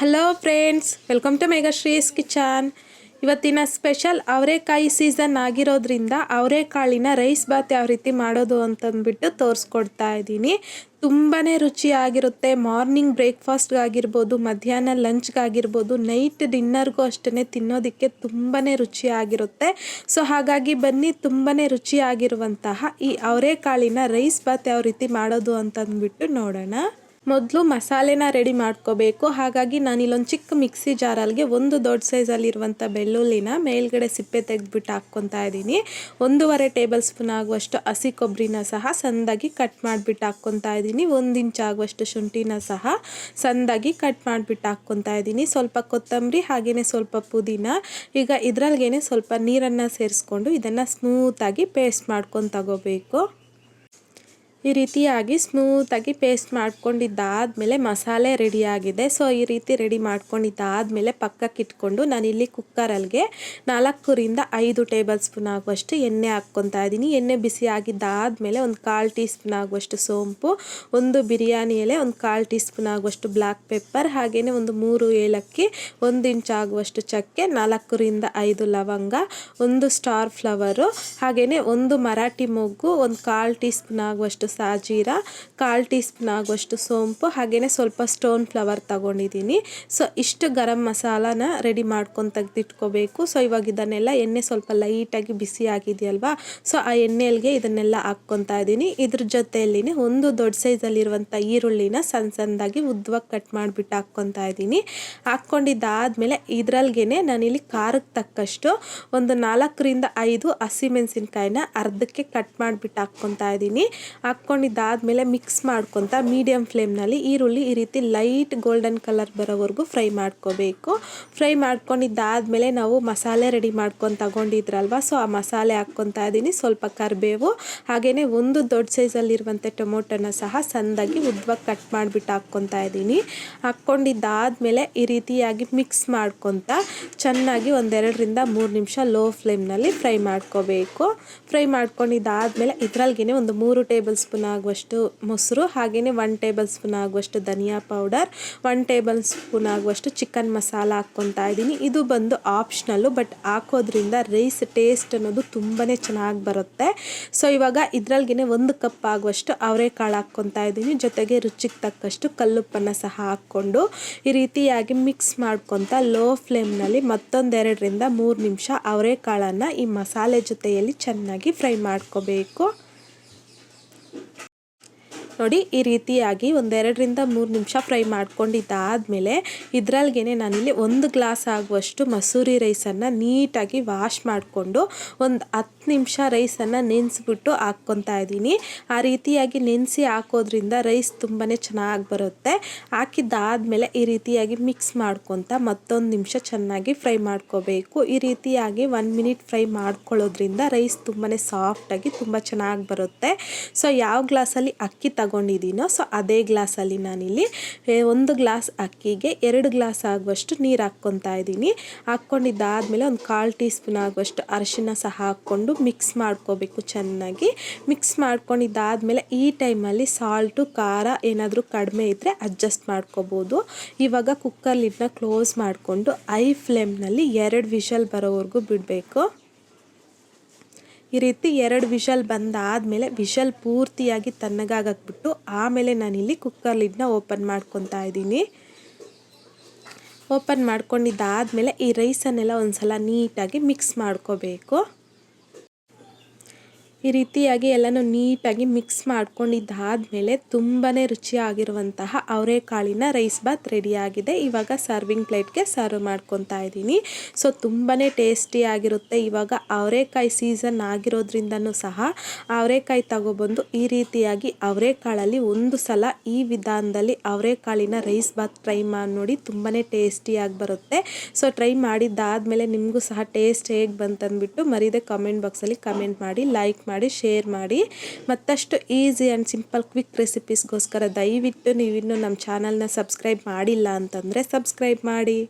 Hello friends welcome to Shree's kitchen ಇವತ್ತಿನ special ಅವರೆಕಾಯಿ season ಆಗಿರೋದ್ರಿಂದ ಅವರೆಕಾಳಿನ ರೈಸ್ ಬಾತ್ ಯಾವ ರೀತಿ ಮಾಡೋದು ಅಂತಂದ್ಬಿಟ್ಟು ತೋರಿಸ್ಕೊಡ್ತಾ ಇದ್ದೀನಿ. ತುಂಬಾ ರುಚಿಯಾಗಿರುತ್ತೆ. ಮಾರ್ನಿಂಗ್ ಬ್ರೇಕ್ಫಾಸ್ಟ್ಗಾಗಿರ್ಬೋದು ಮಧ್ಯಾಹ್ನ ಲಂಚ್ಗಾಗಿರ್ಬೋದು ನೈಟ್ ಡಿನ್ನರ್ಗೂ ಅಷ್ಟೇ ತಿನ್ನೋದಕ್ಕೆ ತುಂಬಾ ರುಚಿಯಾಗಿರುತ್ತೆ. ಸೊ ಹಾಗಾಗಿ ಬನ್ನಿ ತುಂಬಾ ರುಚಿಯಾಗಿರುವಂತಹ ಈ ಅವರೆಕಾಳಿನ ರೈಸ್ ಬಾತ್ ಯಾವ ರೀತಿ ಮಾಡೋದು ಅಂತಂದ್ಬಿಟ್ಟು ನೋಡೋಣ. ಮೊದಲು ಮಸಾಲೆನ ರೆಡಿ ಮಾಡ್ಕೋಬೇಕು. ಹಾಗಾಗಿ ನಾನು ಇಲ್ಲೊಂದು ಚಿಕ್ಕ ಮಿಕ್ಸಿ ಜಾರಲ್ಲಿಗೆ ಒಂದು ದೊಡ್ಡ ಸೈಜಲ್ಲಿರುವಂಥ ಬೆಳ್ಳುಳ್ಳಿನ ಮೇಲ್ಗಡೆ ಸಿಪ್ಪೆ ತೆಗೆದ್ಬಿಟ್ಟು ಹಾಕ್ಕೊತಾ ಇದ್ದೀನಿ. ಒಂದೂವರೆ ಟೇಬಲ್ ಸ್ಪೂನ್ ಆಗುವಷ್ಟು ಹಸಿ ಕೊಬ್ಬರಿನ ಸಹ ಸಂದಾಗಿ ಕಟ್ ಮಾಡಿಬಿಟ್ಟು ಹಾಕ್ಕೊತಾ ಇದ್ದೀನಿ. ಒಂದು ಇಂಚ್ ಆಗುವಷ್ಟು ಶುಂಠಿನ ಸಹ ಸಂದಾಗಿ ಕಟ್ ಮಾಡಿಬಿಟ್ಟು ಹಾಕ್ಕೊತಾ ಇದ್ದೀನಿ. ಸ್ವಲ್ಪ ಕೊತ್ತಂಬರಿ ಹಾಗೆಯೇ ಸ್ವಲ್ಪ ಪುದೀನ, ಈಗ ಇದರಲ್ಗೇನೆ ಸ್ವಲ್ಪ ನೀರನ್ನು ಸೇರಿಸ್ಕೊಂಡು ಇದನ್ನು ಸ್ಮೂತಾಗಿ ಪೇಸ್ಟ್ ಮಾಡ್ಕೊಂಡು ತಗೋಬೇಕು. ಈ ರೀತಿಯಾಗಿ ಸ್ಮೂತಾಗಿ ಪೇಸ್ಟ್ ಮಾಡ್ಕೊಂಡಿದ್ದಾದಮೇಲೆ ಮಸಾಲೆ ರೆಡಿಯಾಗಿದೆ ಸೊ ಈ ರೀತಿ ರೆಡಿ ಮಾಡ್ಕೊಂಡಿದ್ದಾದಮೇಲೆ ಪಕ್ಕಕ್ಕೆ ಇಟ್ಕೊಂಡು ನಾನಿಲ್ಲಿ ಕುಕ್ಕರಲ್ಲಿಗೆ ನಾಲ್ಕರಿಂದ ಐದು ಟೇಬಲ್ ಸ್ಪೂನ್ ಆಗುವಷ್ಟು ಎಣ್ಣೆ ಹಾಕ್ಕೊತಾ ಇದ್ದೀನಿ. ಎಣ್ಣೆ ಬಿಸಿ ಆಗಿದ್ದಾದಮೇಲೆ ಒಂದು ಕಾಲು ಟೀ ಸ್ಪೂನ್ ಆಗುವಷ್ಟು ಸೋಂಪು, ಒಂದು ಬಿರಿಯಾನಿ ಎಲೆ, ಒಂದು ಕಾಲು ಟೀ ಸ್ಪೂನ್ ಆಗುವಷ್ಟು ಬ್ಲ್ಯಾಕ್ ಪೆಪ್ಪರ್ ಹಾಗೆಯೇ ಒಂದು ಮೂರು ಏಲಕ್ಕಿ, ಒಂದು ಇಂಚ್ ಆಗುವಷ್ಟು ಚಕ್ಕೆ, ನಾಲ್ಕರಿಂದ ಐದು ಲವಂಗ, ಒಂದು ಸ್ಟಾರ್ ಫ್ಲವರು ಹಾಗೆಯೇ ಒಂದು ಮರಾಠಿ ಮೊಗ್ಗು, ಒಂದು ಕಾಲು ಟೀ ಸ್ಪೂನ್ ಆಗುವಷ್ಟು ಸಾಜೀರ, ಕಾಲು ಟೀ ಸ್ಪೂನ್ ಆಗುವಷ್ಟು ಸೋಂಪು, ಹಾಗೆಯೇ ಸ್ವಲ್ಪ ಸ್ಟೋನ್ ಫ್ಲವರ್ ತಗೊಂಡಿದ್ದೀನಿ. ಸೊ, ಇಷ್ಟು ಗರಂ ಮಸಾಲಾನ ರೆಡಿ ಮಾಡ್ಕೊಂಡು ತೆಗೆದಿಟ್ಕೋಬೇಕು. ಸೊ, ಇವಾಗ ಇದನ್ನೆಲ್ಲ ಎಣ್ಣೆ ಸ್ವಲ್ಪ ಲೈಟಾಗಿ ಬಿಸಿ ಆಗಿದೆಯಲ್ವಾ? ಸೊ, ಆ ಎಣ್ಣೆಯಲ್ಲಿಗೆ ಇದನ್ನೆಲ್ಲ ಹಾಕ್ಕೊತಾ ಇದ್ದೀನಿ. ಇದ್ರ ಜೊತೆಯಲ್ಲಿನೇ ಒಂದು ದೊಡ್ಡ ಸೈಜಲ್ಲಿರುವಂಥ ಈರುಳ್ಳಿನ ಸಣ್ಣ ಸಣ್ಣದಾಗಿ ಉದ್ದವಾಗಿ ಕಟ್ ಮಾಡಿಬಿಟ್ಟು ಹಾಕ್ಕೊತಾ ಇದ್ದೀನಿ. ಹಾಕ್ಕೊಂಡಿದ್ದಾದಮೇಲೆ ಇದ್ರಲ್ಗೇ ನಾನಿಲ್ಲಿ ಖಾರಕ್ಕೆ ತಕ್ಕಷ್ಟು ಒಂದು ನಾಲ್ಕರಿಂದ ಐದು ಹಸಿಮೆಣಸಿನ್ಕಾಯಿನ ಅರ್ಧಕ್ಕೆ ಕಟ್ ಮಾಡಿಬಿಟ್ಟು ಹಾಕ್ಕೊತಾ ಇದ್ದೀನಿ. ಹಾಕ್ಕೊಂಡಿದ್ದಾದಮೇಲೆ ಮಿಕ್ಸ್ ಮಾಡ್ಕೊತ ಮೀಡಿಯಮ್ ಫ್ಲೇಮ್ನಲ್ಲಿ ಈರುಳ್ಳಿ ಈ ರೀತಿ ಲೈಟ್ ಗೋಲ್ಡನ್ ಕಲರ್ ಬರೋವರೆಗೂ ಫ್ರೈ ಮಾಡ್ಕೋಬೇಕು. ಫ್ರೈ ಮಾಡ್ಕೊಂಡಿದ್ದಾದಮೇಲೆ ನಾವು ಮಸಾಲೆ ರೆಡಿ ಮಾಡ್ಕೊಂಡು ತಗೊಂಡಿದ್ರಲ್ವ ಸೊ ಆ ಮಸಾಲೆ ಹಾಕ್ಕೊತಾ ಇದ್ದೀನಿ ಸ್ವಲ್ಪ ಕರಿಬೇವು ಹಾಗೆಯೇ ಒಂದು ದೊಡ್ಡ ಸೈಜಲ್ಲಿರುವಂಥ ಟೊಮೊಟೊನ ಸಹ ಸಂದಾಗಿ ಉದ್ದವಾಗಿ ಕಟ್ ಮಾಡಿಬಿಟ್ಟು ಹಾಕ್ಕೊತಾ ಇದ್ದೀನಿ ಹಾಕ್ಕೊಂಡಿದ್ದಾದಮೇಲೆ ಈ ರೀತಿಯಾಗಿ ಮಿಕ್ಸ್ ಮಾಡ್ಕೊತ ಚೆನ್ನಾಗಿ ಒಂದೆರಡರಿಂದ ಮೂರು ನಿಮಿಷ ಲೋ ಫ್ಲೇಮ್ನಲ್ಲಿ ಫ್ರೈ ಮಾಡ್ಕೋಬೇಕು. ಫ್ರೈ ಮಾಡ್ಕೊಂಡಿದ್ದಾದಮೇಲೆ ಇದ್ರಲ್ಗೇ ಒಂದು ಮೂರು ಟೇಬಲ್ ಸ್ಪೂನ್ ಸ್ಪೂನ್ ಆಗುವಷ್ಟು ಮೊಸರು ಹಾಗೆಯೇ ಒನ್ ಟೇಬಲ್ ಸ್ಪೂನ್ ಆಗುವಷ್ಟು ಧನಿಯಾ ಪೌಡರ್ ಒನ್ ಟೇಬಲ್ ಸ್ಪೂನ್ ಆಗುವಷ್ಟು ಚಿಕನ್ ಮಸಾಲ ಹಾಕ್ಕೊತಾ ಇದ್ದೀನಿ. ಇದು ಬಂದು ಆಪ್ಷನಲ್ಲು ಬಟ್ ಹಾಕೋದ್ರಿಂದ ರೈಸ್ ಟೇಸ್ಟ್ ಅನ್ನೋದು ತುಂಬಾ ಚೆನ್ನಾಗಿ ಬರುತ್ತೆ. ಸೊ ಇವಾಗ ಇದ್ರಲ್ಲಿಗೆ ಒಂದು ಕಪ್ ಆಗುವಷ್ಟು ಅವರೆಕಾಳು ಹಾಕ್ಕೊತಾ ಇದ್ದೀನಿ. ಜೊತೆಗೆ ರುಚಿಗೆ ತಕ್ಕಷ್ಟು ಕಲ್ಲುಪ್ಪನ್ನು ಸಹ ಹಾಕ್ಕೊಂಡು ಈ ರೀತಿಯಾಗಿ ಮಿಕ್ಸ್ ಮಾಡ್ಕೊತ ಲೋ ಫ್ಲೇಮ್ನಲ್ಲಿ ಮತ್ತೊಂದೆರಡರಿಂದ ಮೂರು ನಿಮಿಷ ಅವರೆಕಾಳನ್ನು ಈ ಮಸಾಲೆ ಜೊತೆಯಲ್ಲಿ ಚೆನ್ನಾಗಿ ಫ್ರೈ ಮಾಡ್ಕೋಬೇಕು. ನೋಡಿ ಈ ರೀತಿಯಾಗಿ ಒಂದೆರಡರಿಂದ ಮೂರು ನಿಮಿಷ ಫ್ರೈ ಮಾಡ್ಕೊಂಡಿದ್ದಾದಮೇಲೆ ಇದರಲ್ಗೇ ನಾನಿಲ್ಲಿ ಒಂದು ಗ್ಲಾಸ್ ಆಗುವಷ್ಟು ಮಸೂರಿ ರೈಸನ್ನು ನೀಟಾಗಿ ವಾಶ್ ಮಾಡಿಕೊಂಡು ಒಂದು ಹತ್ತು ನಿಮಿಷ ರೈಸನ್ನು ನೆನೆಸ್ಬಿಟ್ಟು ಹಾಕ್ಕೊತಾ ಇದ್ದೀನಿ. ಆ ರೀತಿಯಾಗಿ ನೆನೆಸಿ ಹಾಕೋದ್ರಿಂದ ರೈಸ್ ತುಂಬಾ ಚೆನ್ನಾಗಿ ಬರುತ್ತೆ. ಹಾಕಿದ್ದಾದಮೇಲೆ ಈ ರೀತಿಯಾಗಿ ಮಿಕ್ಸ್ ಮಾಡ್ಕೊತ ಮತ್ತೊಂದು ನಿಮಿಷ ಚೆನ್ನಾಗಿ ಫ್ರೈ ಮಾಡ್ಕೋಬೇಕು. ಈ ರೀತಿಯಾಗಿ ಒನ್ ಮಿನಿಟ್ ಫ್ರೈ ಮಾಡ್ಕೊಳ್ಳೋದ್ರಿಂದ ರೈಸ್ ತುಂಬಾ ಸಾಫ್ಟಾಗಿ ತುಂಬ ಚೆನ್ನಾಗಿ ಬರುತ್ತೆ. ಸೊ ಯಾವ ಗ್ಲಾಸಲ್ಲಿ ಅಕ್ಕಿ ತಗೋ ತಗೊಂಡಿದ್ದೀನೋ ಸೊ ಅದೇ ಗ್ಲಾಸಲ್ಲಿ ನಾನಿಲ್ಲಿ ಒಂದು ಗ್ಲಾಸ್ ಅಕ್ಕಿಗೆ ಎರಡು ಗ್ಲಾಸ್ ಆಗುವಷ್ಟು ನೀರು ಹಾಕ್ಕೊತಾ ಇದ್ದೀನಿ. ಹಾಕ್ಕೊಂಡಿದ್ದಾದಮೇಲೆ ಒಂದು ಕಾಲು ಟೀ ಸ್ಪೂನ್ ಆಗುವಷ್ಟು ಅರಿಶಿನ ಸಹ ಹಾಕ್ಕೊಂಡು ಮಿಕ್ಸ್ ಮಾಡ್ಕೋಬೇಕು ಚೆನ್ನಾಗಿ. ಮಿಕ್ಸ್ ಮಾಡ್ಕೊಂಡಿದ್ದಾದಮೇಲೆ ಈ ಟೈಮಲ್ಲಿ ಸಾಲ್ಟು, ಖಾರ ಏನಾದರೂ ಕಡಿಮೆ ಇದ್ದರೆ ಅಡ್ಜಸ್ಟ್ ಮಾಡ್ಕೋಬೋದು. ಇವಾಗ ಕುಕ್ಕರ್ ಲಿಡ್ನ ಕ್ಲೋಸ್ ಮಾಡಿಕೊಂಡು ಐ ಫ್ಲೇಮ್ನಲ್ಲಿ ಎರಡು ವಿಷಲ್ ಬರೋವರೆಗೂ ಬಿಡಬೇಕು. ಈ ರೀತಿ ಎರಡು ವಿಷಲ್ ಬಂದಾದಮೇಲೆ ವಿಷಲ್ ಪೂರ್ತಿಯಾಗಿ ತಣ್ಣಗಾಗಕ್ಬಿಟ್ಟು ಆಮೇಲೆ ನಾನಿಲ್ಲಿ ಕುಕ್ಕರ್ ಲಿಡ್ನ ಓಪನ್ ಮಾಡ್ಕೊತಾ ಇದ್ದೀನಿ. ಓಪನ್ ಮಾಡ್ಕೊಂಡಿದ್ದಾದಮೇಲೆ ಈ ರೈಸನ್ನೆಲ್ಲ ಒಂದು ಸಲ ನೀಟಾಗಿ ಮಿಕ್ಸ್ ಮಾಡ್ಕೋಬೇಕು. ಈ ರೀತಿಯಾಗಿ ಎಲ್ಲನೂ ನೀಟಾಗಿ ಮಿಕ್ಸ್ ಮಾಡ್ಕೊಂಡಿದ್ದಾದಮೇಲೆ ತುಂಬಾ ರುಚಿಯಾಗಿರುವಂತಹ ಅವರೆಕಾಳಿನ ರೈಸ್ ಬಾತ್ ರೆಡಿಯಾಗಿದೆ. ಇವಾಗ ಸರ್ವಿಂಗ್ ಪ್ಲೇಟ್ಗೆ ಸರ್ವ್ ಮಾಡ್ಕೊತಾ ಇದ್ದೀನಿ. ಸೊ ತುಂಬಾ ಟೇಸ್ಟಿಯಾಗಿರುತ್ತೆ. ಇವಾಗ ಅವರೆಕಾಯಿ ಸೀಸನ್ ಆಗಿರೋದ್ರಿಂದನೂ ಸಹ ಅವರೆಕಾಯಿ ತಗೊಬಂದು ಈ ರೀತಿಯಾಗಿ ಅವರೆಕಾಳಲ್ಲಿ ಒಂದು ಸಲ ಈ ವಿಧಾನದಲ್ಲಿ ಅವರೆಕಾಳಿನ ರೈಸ್ ಬಾತ್ ಟ್ರೈ ಮಾಡಿ ನೋಡಿ ತುಂಬಾ ಟೇಸ್ಟಿಯಾಗಿ ಬರುತ್ತೆ. ಸೊ, ಟ್ರೈ ಮಾಡಿದ್ದಾದಮೇಲೆ ನಿಮಗೂ ಸಹ ಟೇಸ್ಟ್ ಹೇಗೆ ಬಂತಂದ್ಬಿಟ್ಟು ಮರೀದೆ ಕಮೆಂಟ್ ಬಾಕ್ಸಲ್ಲಿ ಕಮೆಂಟ್ ಮಾಡಿ ಲೈಕ್ ಮಾಡಿ ಶೇರ್ ಮಾಡಿ. ಮತ್ತಷ್ಟು ಈಸಿ ಆ್ಯಂಡ್ ಸಿಂಪಲ್ ಕ್ವಿಕ್ ರೆಸಿಪೀಸ್ಗೋಸ್ಕರ ದಯವಿಟ್ಟು ನೀವಿನ್ನೂ ನಮ್ಮ ಚಾನಲ್ನ ಸಬ್ಸ್ಕ್ರೈಬ್ ಮಾಡಿಲ್ಲ ಅಂತಂದರೆ ಸಬ್ಸ್ಕ್ರೈಬ್ ಮಾಡಿ.